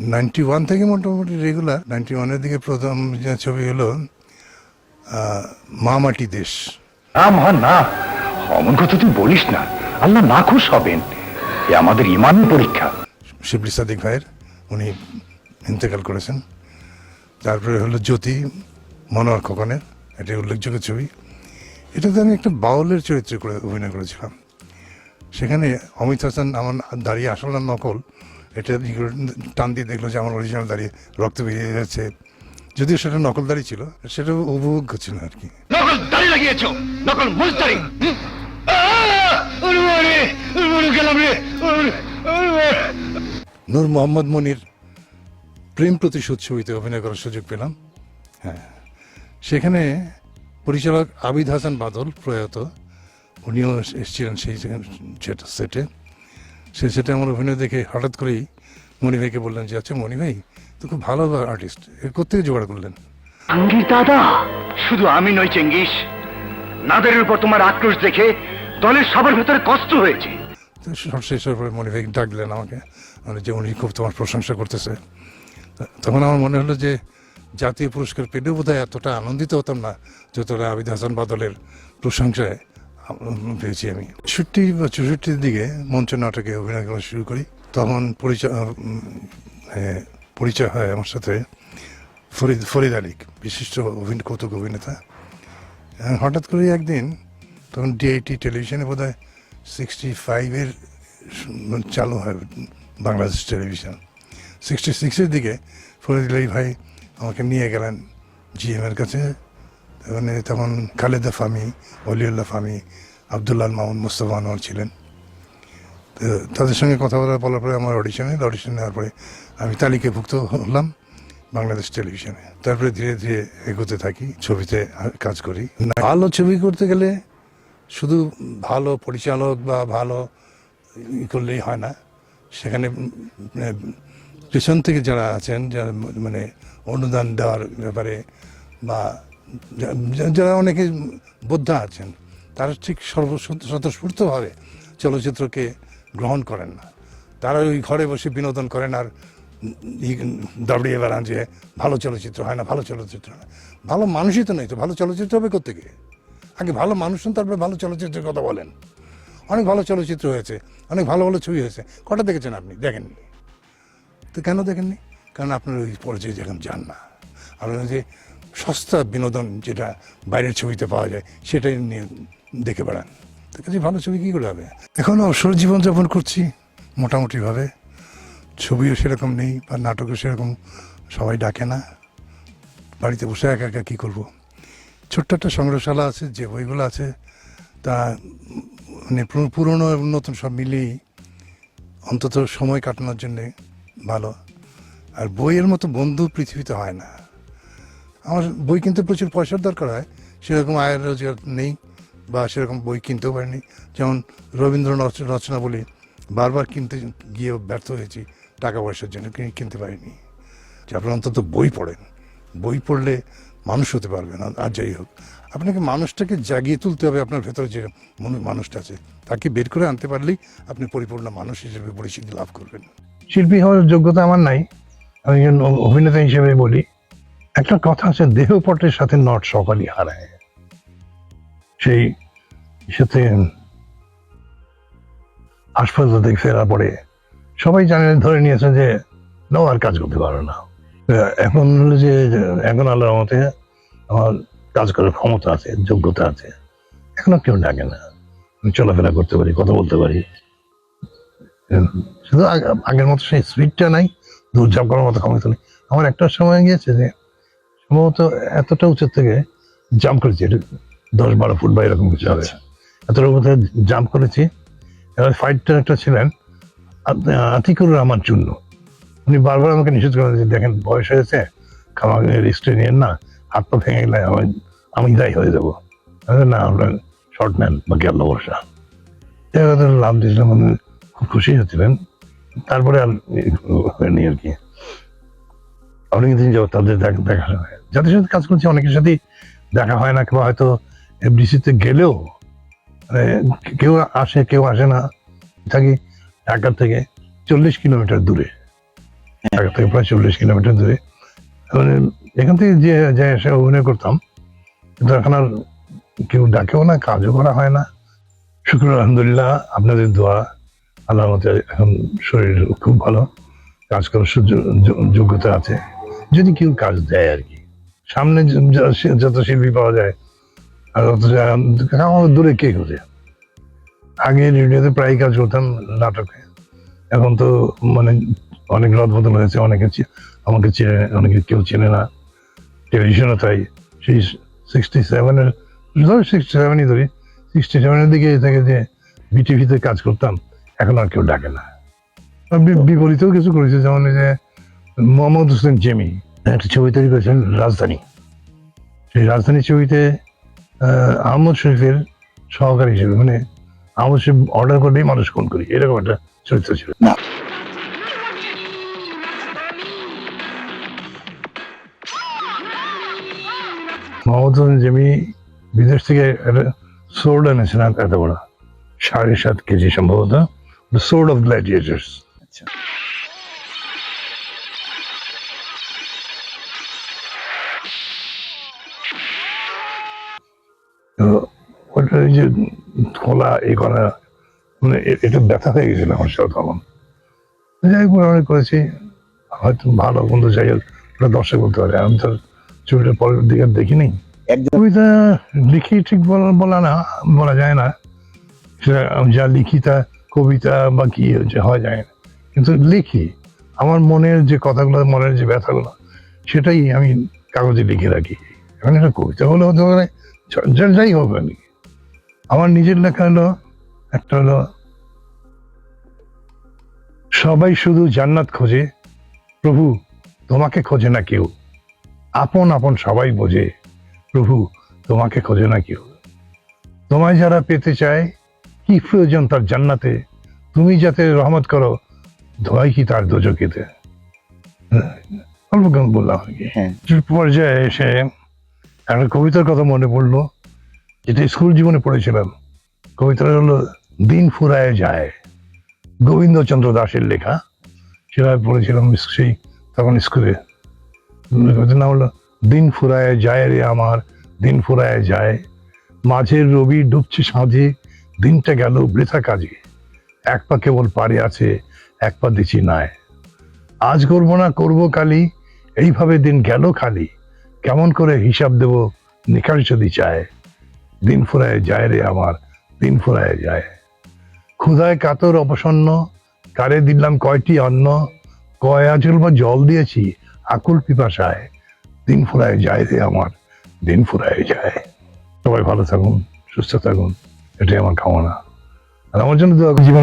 Ninety one থেকে মোটামুটি regular ninety ওয়ানের দিকে প্রথম যে ছবি হলো আহ, মা মাটি দেশ। না মহান না। অমন কথা তুই বলিস না। আল্লাহ না খুশ হবেন। এ আমাদের ইমানের পরীক্ষা। শিবলি সাদিক ভাইয়ের উনি ইন্তেকাল করেছেন। তারপরে হলো জ্যোতি মনোহর খোকনের এটা উল্লেখযোগ্য ছবি। এটাতে আমি একটা বাউলের চরিত্রে করে অভিনয় করেছিলাম। সেখানে অমিত হাসান আমার দাঁড়িয়ে আসল না নকল এটা টান দিয়ে দেখল যে আমার অরিজিনাল দাঁড়িয়ে রক্ত বেরিয়ে যাচ্ছে। যদিও সেটা নকল দাঁড়িয়ে ছিল সেটা উপভোগ্য ছিল আর কি। নকল দাড়ি লাগিয়েছ? নকল গেলাম নূর মোহাম্মদ মনির প্রেম প্রতিশোধ ছবিতে অভিনয় করার সুযোগ পেলাম। হ্যাঁ। সেখানে পরিচালক আবিদ হাসান বাদল প্রয়াত উনিও এসেছিলেন সেই সেটা সেটে। সেই সেটা আমার অভিনয় দেখে হঠাৎ করেই মণি ভাইকে বললেন যে আচ্ছা মণি ভাই তো খুব ভালো আর্টিস্ট এর কোথেকে জোগাড় করলেন? আঙ্গির দাদা শুধু আমি নই চেঙ্গিস। নাদেরের উপর তোমার আক্রোশ দেখে দলের সবার ভেতরে কষ্ট হয়েছে। শেষ পরে মণি ভাই ডাকলেন আমাকে। মানে যে উনি খুব তোমার প্রশংসা করতেছে। তখন আমার মনে হলো যে জাতীয় পুরস্কার পেলেও বোধ এতটা আনন্দিত হতাম না যতটা আবিদ হাসান বাদলের প্রশংসায়। পেয়েছি আমি। ছুটি বা চৌষট্টির দিকে মঞ্চ নাটকে অভিনয় করা শুরু করি। তখন পরিচয় পরিচয় হয় আমার সাথে ফরিদ ফরিদ আলিক, বিশিষ্ট অভিনয় কৌতুক অভিনেতা। হঠাৎ করে একদিন তখন ডিআইটি টেলিভিশনে বোধ হয় সিক্সটি ফাইভের চালু হয় বাংলাদেশ টেলিভিশন। সিক্সটি সিক্সের দিকে ফরিদ ফরিদুল্লাহ ভাই আমাকে নিয়ে গেলেন জিএমের কাছে। ওখানে তখন খালেদা ফামি অলিউল্লাহ ফামি আবদুল্লাহ মাহমুদ মুস্তফা আনোয়ার ছিলেন। তো তাদের সঙ্গে কথা বলা বলার পরে আমার অডিশনে অডিশন নেওয়ার পরে আমি তালিকাভুক্ত হলাম বাংলাদেশ টেলিভিশনে তারপরে ধীরে ধীরে এগোতে থাকি ছবিতে কাজ করি। ভালো ছবি করতে গেলে শুধু ভালো পরিচালক বা ভালো ই করলেই হয় না। সেখানে উম, পেছন থেকে যারা আছেন যারা মানে অনুদান দেওয়ার ব্যাপারে বা যারা অনেকে বোদ্ধা আছেন, তারা ঠিক সর্ব স্বতঃস্ফূর্তভাবে চলচ্চিত্রকে গ্রহণ করেন না। তারা ওই ঘরে বসে বিনোদন করেন আর দাবড়িয়ে বেড়ান যে ভালো চলচ্চিত্র হয় না, ভালো চলচ্চিত্র হয় ভালো মানুষই তো নেই তো, ভালো চলচ্চিত্র হবে করতে কোথেকে আগে ভালো মানুষ হন, তারপরে ভালো চলচ্চিত্রের কথা বলেন। অনেক ভালো চলচ্চিত্র হয়েছে, অনেক ভালো ভালো ছবি হয়েছে। কটা দেখেছেন আপনি? দেখেননি। তো কেন দেখেননি? কারণ আপনার ওই পর্যায়ে যখন যান না। আপনার যে সস্তা বিনোদন যেটা বাইরের ছবিতে পাওয়া যায়, সেটাই নিয়ে দেখে বেড়ান। কাজে ভালো ছবি কী করে হবে? এখন অবসর জীবনযাপন করছি, মোটামুটিভাবে। ছবিও সেরকম নেই বা নাটকও সেরকম সবাই ডাকে না। বাড়িতে বসে একা একা কী করব? ছোট্ট একটা সংগ্রহশালা আছে, যে বইগুলো আছে, তা মানে পুরো- পুরনো এবং নতুন সব মিলিয়েই অন্তত সময় কাটানোর জন্যে ভালো। আর বইয়ের মতো বন্ধু পৃথিবীতে হয় না। আমার বই কিনতে প্রচুর পয়সার দরকার হয়। সেরকম আয়ের রোজগার নেই বা সেরকম বই কিনতেও পারিনি। যেমন রবীন্দ্রনাথ রচনা বলি বারবার কিনতে গিয়ে ব্যর্থ হয়েছি, টাকা পয়সার জন্য কিনতে পারিনি। যে আপনি অন্তত বই পড়েন। বই পড়লে মানুষ হতে পারবেন আর- যাই হোক। আপনাকে মানুষটাকে জাগিয়ে তুলতে হবে আপনার ভেতরে যে মনে- মানুষটা আছে। তাকে বের করে আনতে পারলেই আপনি পরিপূর্ণ মানুষ হিসেবে পরিচিতি লাভ করবেন। শিল্পী হওয়ার যোগ্যতা আমার নাই। আমি অভিনেতা হিসেবে বলি। একটা কথা আছে, দেহপটের সাথে নট সকালই হারায়। সেই সাথে হাসপাতাল থেকে ফেরার পরে সবাই জানে ধরে নিয়েছে যে, নাও আর কাজ করতে পারবে না। এখন হলো যে, এখন আল্লাহর মতে আমার কাজ করার ক্ষমতা আছে, যোগ্যতা আছে। এখনও কেউ ডাকে না। আমি চলাফেরা করতে পারি, কথা বলতে পারি। শুধু আগের মতো সেই স্পিডটা নাই, দৌড়ঝাঁপ করার মতো ক্ষমতা নেই। আমার একটা সময় গিয়েছে যে সম্ভবত এতটা উঁচু থেকে জাম্প করেছি দশ বারো ফুট বা এরকম কিছু হবে। এতটা উপর থেকে জাম্প করেছি। এবার ফাইটটা একটা ছিলেন আত- আতিকুর রহমান চূন্য উনি বারবার আমাকে নিষেধ করেন যে দেখেন বয়স হয়েছে খামার রিস্টে নিয়েন না হাত পা ভেঙে গেলে আমি আমি দায়ী হয়ে যাব। না আমরা শর্ট নেন বা আল্লাহ বর্ষা এবার লাভ দিয়েছিলাম খুব খুশি হচ্ছিলেন। তারপরে আর হয়নি আর কি। অনেক দিন যাব তাদের দেখা দেখা হয় যাদের সাথে কাজ করছি অনেকের সাথেই দেখা হয় না কিংবা হয়তো এফডিসিতে গেলেও মানে কেউ আসে কেউ আসে না। থাকি ঢাকা থেকে চল্লিশ কিলোমিটার দূরে। ঢাকা থেকে প্রায় চল্লিশ কিলোমিটার দূরে। মানে এখান থেকে যে যে এসে অভিনয় করতাম। কিন্তু এখন আর কেউ ডাকেও না কাজও করা হয় না। শুক্র আলহামদুলিল্লাহ আপনাদের দোয়া আল্লাহর মতে এখন শরীর খুব ভালো। কাজ করার সুযোগ যোগ্যতা আছে। যদি কেউ কাজ দেয় আর কি। সামনে যত শিল্পী পাওয়া যায়, আর দূরে কে খোঁজে? আগে রেডিওতে প্রায় কাজ করতাম নাটকে। এখন তো মানে অনেক রদ বদল হয়েছে, অনেকে আমাকে চেনে, অনেকে কেউ চেনে না। টেলিভিশনও তাই। সেই সিক্সটি সেভেনের ধর সিক্সটি সেভেনই ধরি। সিক্সটি সেভেনের দিকে থেকে যে বিটিভিতে কাজ করতাম, এখন আর কেউ ডাকে না। বিপরীতেও কিছু করেছে, যেমন যে মোহাম্মদ হোসেন জেমি একটা ছবি তৈরি করেছেন রাজধানী। সেই রাজধানী ছবিতে আহ, আহমদ শরীফের সহকারী হিসেবে মানে আহমদ শরীফ অর্ডার করলেই মানুষ ফোন করি এরকম একটা চরিত্র ছিল। মোহাম্মদ হোসেন জেমি বিদেশ থেকে একটা সোর্ড এনেছেন এত বড়। সাড়ে সাত কেজি সম্ভবত সোর্ড অফ গ্ল্যাডিয়েটার্স এই যে খোলা এই করা মানে এ- এটা ব্যথা হয়ে গেছিল আমার সাথে তখন। যাই হোক অনেক করেছি। হয়তো ভালো মন্দ যাই হোক ওটা দর্শক বলতে পারে। আমি তো ছবিটা পরের দিকে দেখিনি। কবিতা লিখি ঠিক বলা বলা না বলা যায় না। সেটা আমি যা লিখি তা কবিতা বা কি যে হয় যায় না। কিন্তু লিখি। আমার মনের যে কথাগুলো মনের যে ব্যথাগুলো সেটাই আমি কাগজে লিখে রাখি। এখন একটা কবিতা হলে হতে পারে যাই হোক আর কি। আমার নিজের লেখা হলো একটা হলো সবাই শুধু জান্নাত খোঁজে প্রভু তোমাকে খোঁজে না কেউ। আপন আপন সবাই বোঝে প্রভু তোমাকে খোঁজে না কেউ। তোমায় যারা পেতে চায় কি প্রয়োজন তার জান্নাতে? তুমি যাতে রহমত করো ধোয়াই কি তার দোজকিতে অল্প বললাম আর কি। হ্যাঁ। পর্যায়ে এসে একটা কবিতার কথা মনে পড়ল। যেটা স্কুল জীবনে পড়েছিলাম কবিতাটা হলো দিন ফুরায় যায়। গোবিন্দচন্দ্র দাসের লেখা সেটা পড়েছিলাম সেই তখন স্কুলে। কবিতার নাম হলো, দিন ফুরায় যায় রে আমার, দিন ফুরায় যায়। মাঝের রবি ডুবছে সাঁঝে, দিনটা গেল বৃথা কাজে। এক পা কেবল পারে আছে, এক পা দিছি নাই। আজ করব না, করব কালি, এইভাবে দিন গেল খালি। কেমন করে হিসাব দেব নিকাশ যদি চায়। দিন ফুরায় যায় রে আমার, দিন ফুরায় যায়। ক্ষুধায় কাতর অপসন্ন কারে দিলাম কয়টি অন্ন, কয় আঁচল বা জল দিয়েছি, আকুল পিপাসায়। দিন ফুরায় যায় রে আমার, দিন ফুরায় যায়। সবাই ভালো থাকুন, সুস্থ থাকুন, এটাই আমার কামনা। আর আমার জন্য জীবনে